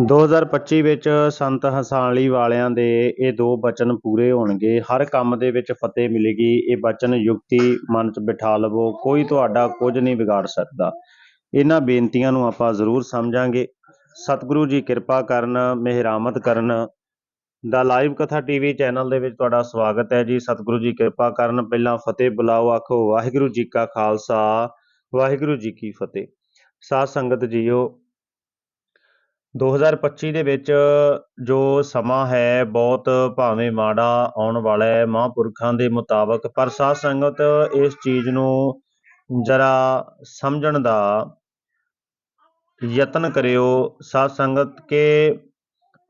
2025 ਵਿੱਚ ਸੰਤ ਹੰਸਾਲੀ ਵਾਲਿਆਂ ਦੇ ਇਹ ਦੋ ਬਚਨ ਪੂਰੇ ਹੋਣਗੇ। ਹਰ ਕੰਮ ਦੇ ਵਿੱਚ ਫਤਿਹ ਮਿਲੇਗੀ। ਇਹ ਬਚਨ ਯੁਕਤੀ ਮਨ 'ਚ ਬਿਠਾ ਲਵੋ। ਕੋਈ ਤੁਹਾਡਾ ਕੁਝ ਨਹੀਂ ਵਿਗਾੜ ਸਕਦਾ। ਇਹਨਾਂ ਬੇਨਤੀਆਂ ਨੂੰ ਆਪਾਂ ਜ਼ਰੂਰ ਸਮਝਾਂਗੇ। ਸਤਿਗੁਰੂ ਜੀ ਕਿਰਪਾ ਕਰਨ, ਮਿਹਰਾਮਤ ਕਰਨ। ਦਾ ਲਾਈਵ ਕਥਾ ਟੀਵੀ ਚੈਨਲ ਦੇ ਵਿੱਚ ਤੁਹਾਡਾ ਸਵਾਗਤ ਹੈ ਜੀ। ਸਤਿਗੁਰੂ ਜੀ ਕਿਰਪਾ ਕਰਨ। ਪਹਿਲਾਂ ਫਤਿਹ ਬੁਲਾਓ, ਆਖੋ, ਵਾਹਿਗੁਰੂ ਜੀ ਕਾ ਖਾਲਸਾ, ਵਾਹਿਗੁਰੂ ਜੀ ਕੀ ਫਤਿਹ। ਸਾਧ ਸੰਗਤ ਜੀਓ 2025 ਦੇ ਵਿੱਚ ਜੋ ਸਮਾਂ ਹੈ, ਬਹੁਤ ਭਾਵੇਂ ਮਾੜਾ ਆਉਣ ਵਾਲਾ ਹੈ, ਮਹਾਂਪੁਰਖਾਂ ਦੇ ਮੁਤਾਬਕ, ਪਰ ਸਾਧ ਸੰਗਤ ਇਸ ਚੀਜ਼ ਨੂੰ ਜਰਾ ਸਮਝਣ ਦਾ ਯਤਨ ਕਰਿਓ। ਸਾਧ ਸੰਗਤ ਕਿ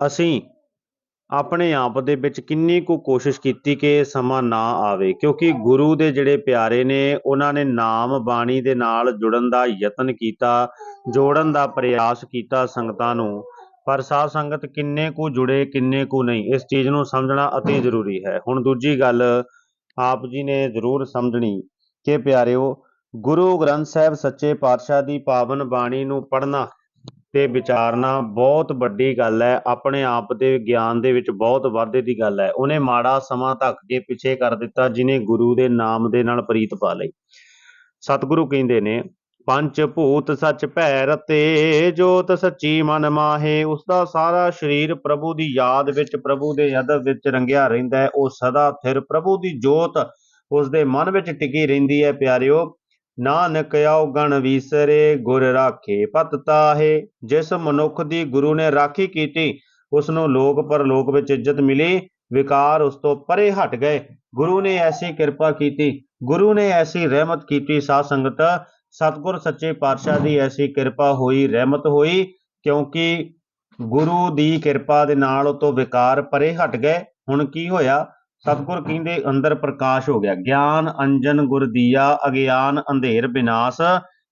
ਅਸੀਂ ਆਪਣੇ ਆਪ ਦੇ ਵਿੱਚ ਕਿੰਨੀ ਕੁ ਕੋਸ਼ਿਸ਼ ਕੀਤੀ ਕਿ ਸਮਾਂ ਨਾ ਆਵੇ? ਕਿਉਂਕਿ ਗੁਰੂ ਦੇ ਜਿਹੜੇ ਪਿਆਰੇ ਨੇ, ਉਹਨਾਂ ਨੇ ਨਾਮ ਬਾਣੀ ਦੇ ਨਾਲ ਜੁੜਨ ਦਾ ਯਤਨ ਕੀਤਾ, ਜੋੜਨ ਦਾ ਪ੍ਰਯਾਸ ਕੀਤਾ ਸੰਗਤਾਂ ਨੂੰ। ਪਰ ਸਾਧ ਸੰਗਤ ਕਿੰਨੇ ਕੁ ਜੁੜੇ, ਕਿੰਨੇ ਕੁ ਨਹੀਂ, ਇਸ ਚੀਜ਼ ਨੂੰ ਸਮਝਣਾ ਅਤੀ ਜ਼ਰੂਰੀ ਹੈ। ਹੁਣ ਦੂਜੀ ਗੱਲ ਆਪ ਜੀ ਨੇ ਜ਼ਰੂਰ ਸਮਝਣੀ ਕਿ ਪਿਆਰਿਓ, ਗੁਰੂ ਗ੍ਰੰਥ ਸਾਹਿਬ ਸੱਚੇ ਪਾਤਸ਼ਾਹ ਦੀ ਪਾਵਨ ਬਾਣੀ ਨੂੰ ਪੜ੍ਹਨਾ ਤੇ ਵਿਚਾਰਨਾ ਬਹੁਤ ਵੱਡੀ ਗੱਲ ਹੈ, ਆਪਣੇ ਆਪ ਦੇ ਗਿਆਨ ਦੇ ਵਿੱਚ ਬਹੁਤ ਵਾਧੇ ਦੀ ਗੱਲ ਹੈ। ਉਹਨੇ ਮਾੜਾ ਸਮਾਂ ਧੱਕ ਕੇ ਪਿੱਛੇ ਕਰ ਦਿੱਤਾ ਜਿਨੇ ਗੁਰੂ ਦੇ ਨਾਮ ਦੇ ਨਾਲ ਪ੍ਰੀਤ ਪਾ ਲਈ। ਸਤਿਗੁਰੂ ਕਹਿੰਦੇ ਨੇ, ਪੰਜ ਭੂਤ ਸੱਚ ਭੈ ਰਤੇ ਜੋਤ ਸੱਚੀ ਮਨ ਮਾਹੇ ਉਸ ਦਾ ਸਾਰਾ ਸਰੀਰ ਪ੍ਰਭੂ ਦੀ ਯਾਦ ਵਿੱਚ, ਪ੍ਰਭੂ ਦੇ ਅਦਬ ਵਿੱਚ ਰੰਗਿਆ ਰਹਿੰਦਾ ਹੈ। ਉਹ ਸਦਾ ਫਿਰ ਪ੍ਰਭੂ ਦੀ ਜੋਤ ਉਸ ਦੇ ਮਨ ਵਿੱਚ ਟਿਕੀ ਰਹਿੰਦੀ ਹੈ। ਪਿਆਰਿਓ ਨਾਨਕ ਆਉ ਗਣ ਵੀਸਰੇ, ਗੁਰ ਰਾਖੇ ਪਤ ਤਾਹੇ। ਜਿਸ ਮਨੁੱਖ ਦੀ ਗੁਰੂ ਨੇ ਰਾਖੀ ਕੀਤੀ ਉਸ ਨੂੰ ਲੋਕ ਪਰਲੋਕ ਵਿੱਚ ਇੱਜ਼ਤ ਮਿਲੀ, ਵਿਕਾਰ ਉਸ ਤੋਂ ਪਰੇ ਹਟ ਗਏ। ਗੁਰੂ ਨੇ ਐਸੀ ਕਿਰਪਾ ਕੀਤੀ, ਗੁਰੂ ਨੇ ਐਸੀ ਰਹਿਮਤ ਕੀਤੀ, ਸਾਧ ਸੰਗਤ, ਸਤਿਗੁਰ ਸੱਚੇ ਪਾਤਸ਼ਾਹ ਦੀ ਐਸੀ ਕਿਰਪਾ ਹੋਈ, ਰਹਿਮਤ ਹੋਈ, ਕਿਉਂਕਿ ਗੁਰੂ ਦੀ ਕਿਰਪਾ ਦੇ ਨਾਲ ਉਹ ਤੋਂ ਵਿਕਾਰ ਪਰੇ ਹਟ ਗਏ। ਹੁਣ ਕੀ ਹੋਇਆ? ਸਤਿਗੁਰ ਕਹਿੰਦੇ ਅੰਦਰ ਪ੍ਰਕਾਸ਼ ਹੋ ਗਿਆ। ਗਿਆਨ ਅੰਜਨ ਗੁਰ ਦੀਆ, ਅਗਿਆਨ ਅੰਧੇਰ ਵਿਨਾਸ਼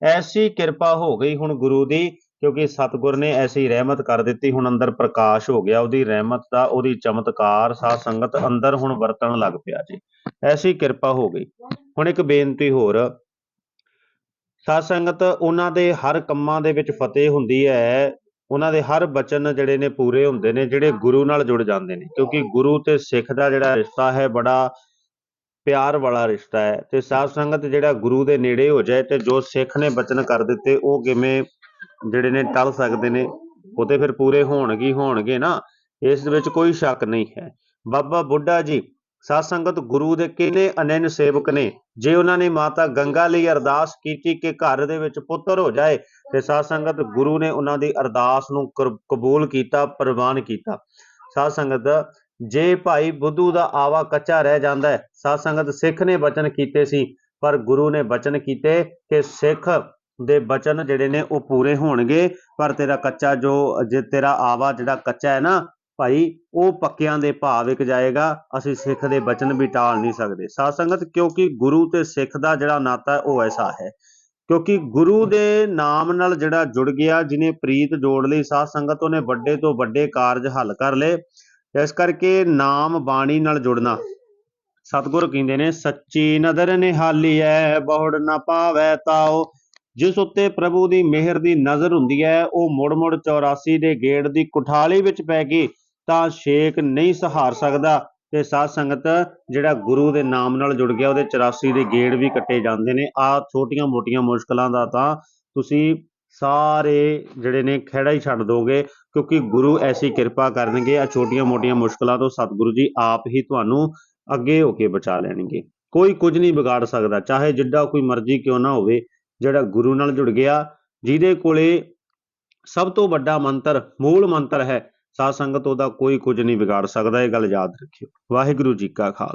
ਐਸੀ ਕਿਰਪਾ ਹੋ ਗਈ ਹੁਣ ਗੁਰੂ ਦੀ, ਕਿਉਂਕਿ ਸਤਿਗੁਰ ਨੇ ਐਸੀ ਰਹਿਮਤ ਕਰ ਦਿੱਤੀ, ਹੁਣ ਅੰਦਰ ਪ੍ਰਕਾਸ਼ ਹੋ ਗਿਆ। ਉਹਦੀ ਰਹਿਮਤ ਦਾ, ਉਹਦੀ ਚਮਤਕਾਰ, ਸਾਧ ਸੰਗਤ ਅੰਦਰ ਹੁਣ ਵਰਤਣ ਲੱਗ ਪਿਆ ਜੀ। ਐਸੀ ਕਿਰਪਾ ਹੋ ਗਈ। ਹੁਣ ਇੱਕ ਬੇਨਤੀ ਹੋਰ। ਸਾਧ ਸੰਗਤ, ਉਹਨਾਂ ਦੇ ਹਰ ਕੰਮਾਂ ਦੇ ਵਿੱਚ ਫਤਿਹ ਹੁੰਦੀ ਹੈ। ਉਹਨਾਂ ਦੇ ਹਰ ਬਚਨ ਜਿਹੜੇ ਨੇ ਪੂਰੇ ਹੁੰਦੇ ਨੇ ਜਿਹੜੇ ਗੁਰੂ ਨਾਲ ਜੁੜ ਜਾਂਦੇ ਨੇ। ਕਿਉਂਕਿ ਗੁਰੂ ਤੇ ਸਿੱਖ ਦਾ ਜਿਹੜਾ ਰਿਸ਼ਤਾ ਹੈ ਬੜਾ ਪਿਆਰ ਵਾਲਾ ਰਿਸ਼ਤਾ ਹੈ। ਤੇ ਸਾਧ ਸੰਗਤ ਜਿਹੜਾ ਗੁਰੂ ਦੇ ਨੇੜੇ ਹੋ ਜਾਏ ਤੇ ਜੋ ਸਿੱਖ ਨੇ ਬਚਨ ਕਰ ਦਿੱਤੇ ਉਹ ਕਿਵੇਂ ਜਿਹੜੇ ਨੇ ਟਲ ਸਕਦੇ ਨੇ ਉਹ ਤੇ ਫਿਰ ਪੂਰੇ ਹੋਣਗੇ ਹੀ ਹੋਣਗੇ ਨਾ। ਇਸ ਦੇ ਵਿੱਚ ਕੋਈ ਸ਼ੱਕ ਨਹੀਂ ਹੈ। ਬਾਬਾ ਬੁੱਢਾ ਜੀ ਸਾਧ ਸੰਗਤ ਗੁਰੂ ਦੇ ਕਿੰਨੇ ਅਨੰਨ ਸੇਵਕ ਨੇ, ਜੇ ਉਹਨਾਂ ਨੇ ਮਾਤਾ ਗੰਗਾ ਲਈ ਅਰਦਾਸ ਕੀਤੀ ਕਿ ਘਰ ਦੇ ਵਿੱਚ ਪੁੱਤਰ ਹੋ ਜਾਏ, ਤੇ ਸਾਧ ਸੰਗਤ ਗੁਰੂ ਨੇ ਉਹਨਾਂ ਦੀ ਅਰਦਾਸ ਨੂੰ ਕਬੂਲ ਕੀਤਾ, ਪ੍ਰਵਾਨ ਕੀਤਾ। ਸਾਧ ਸੰਗਤ, ਜੇ ਭਾਈ ਬੁੱਧੂ ਦਾ ਆਵਾ ਕੱਚਾ ਰਹਿ ਜਾਂਦਾ ਹੈ, ਸਾਧ ਸੰਗਤ ਸਿੱਖ ਨੇ ਬਚਨ ਕੀਤੇ ਸੀ, ਪਰ ਗੁਰੂ ਨੇ ਬਚਨ ਕੀਤੇ ਕਿ ਸਿੱਖ ਦੇ ਬਚਨ ਜਿਹੜੇ ਨੇ ਉਹ ਪੂਰੇ ਹੋਣਗੇ, ਪਰ ਤੇਰਾ ਕੱਚਾ ਜੋ, ਜੇ ਤੇਰਾ ਆਵਾ ਜਿਹੜਾ ਕੱਚਾ ਹੈ ਨਾ ਭਾਈ, ਉਹ ਪੱਕਿਆਂ ਦੇ ਭਾਅ ਵਿਕ ਜਾਏਗਾ, ਅਸੀਂ ਸਿੱਖ ਦੇ ਬਚਨ ਵੀ ਟਾਲ ਨਹੀਂ ਸਕਦੇ। ਸਾਧ ਸੰਗਤ ਕਿਉਂਕਿ ਗੁਰੂ ਤੇ ਸਿੱਖ ਦਾ ਜਿਹੜਾ ਨਾਤਾ ਹੈ, ਉਹ ਐਸਾ ਹੈ। ਕਿਉਂਕਿ ਗੁਰੂ ਦੇ ਨਾਮ ਨਾਲ ਜਿਹੜਾ ਜੁੜ ਗਿਆ ਜਿਨੇ ਪ੍ਰੀਤ ਜੋੜ ਲਈ ਸਾਧ ਸੰਗਤ ਉਹਨੇ ਵੱਡੇ ਤੋਂ ਵੱਡੇ ਕਾਰਜ ਹੱਲ ਕਰ ਲਏ। ਇਸ ਕਰਕੇ ਨਾਮ ਬਾਣੀ ਨਾਲ ਜੁੜਨਾ। ਸਤਿਗੁਰ ਕਹਿੰਦੇ ਨੇ, ਸੱਚੀ ਨਦਰ ਨਿਹਾਲੀ ਐ ਬਹੁੜ ਨਾ ਪਾਵੈ ਤਾਓ ਜਿਸ ਉੱਤੇ ਪ੍ਰਭੂ ਦੀ ਮਿਹਰ ਦੀ ਨਜ਼ਰ ਹੁੰਦੀ ਹੈ, ਉਹ ਮੁੜ-ਮੁੜ 84 ਦੇ ਗੇੜ ਦੀ ਕੁਠਾਲੀ ਵਿੱਚ ਪੈ ਕੇ ਤਾਂ ਸ਼ੇਕ ਨਹੀਂ ਸਹਾਰ ਸਕਦਾ ਤੇ ਸਾਧ ਸੰਗਤ ਜਿਹੜਾ ਗੁਰੂ ਦੇ ਨਾਮ ਨਾਲ ਜੁੜ ਗਿਆ, ਉਹਦੇ 84 ਦੇ ਗੇੜ ਵੀ ਕੱਟੇ ਜਾਂਦੇ ਨੇ। ਆ ਛੋਟੀਆਂ-ਮੋਟੀਆਂ ਮੁਸ਼ਕਲਾਂ ਦਾ ਤਾਂ ਤੁਸੀਂ ਸਾਰੇ ਜਿਹੜੇ ਨੇ ਖਹਿੜਾ ਹੀ ਛੱਡ ਦੋਗੇ, ਕਿਉਂਕਿ ਗੁਰੂ ਐਸੀ ਕਿਰਪਾ ਕਰਨਗੇ ਆ ਛੋਟੀਆਂ-ਮੋਟੀਆਂ ਮੁਸ਼ਕਲਾਂ ਤੋਂ ਸਤਿਗੁਰੂ ਜੀ ਆਪ ਹੀ ਤੁਹਾਨੂੰ ਅੱਗੇ ਹੋ ਕੇ ਬਚਾ ਲੈਣਗੇ। ਕੋਈ ਕੁਝ ਨਹੀਂ ਵਿਗਾੜ ਸਕਦਾ, ਚਾਹੇ ਜਿੱਡਾ ਕੋਈ ਮਰਜ਼ੀ ਕਿਉਂ ਨਾ ਹੋਵੇ, ਜਿਹੜਾ ਗੁਰੂ ਨਾਲ ਜੁੜ ਗਿਆ, ਜਿਹਦੇ ਕੋਲੇ ਸਭ ਤੋਂ ਵੱਡਾ ਮੰਤਰ, ਮੂਲ ਮੰਤਰ ਹੈ ਸਾਧ ਸੰਗਤ ਉਹਦਾ ਕੋਈ ਕੁਝ ਨਹੀਂ ਵਿਗਾੜ ਸਕਦਾ, ਇਹ ਗੱਲ ਯਾਦ ਰੱਖਿਓ। ਵਾਹਿਗੁਰੂ ਜੀ ਕਾ ਖਾਲਸਾ।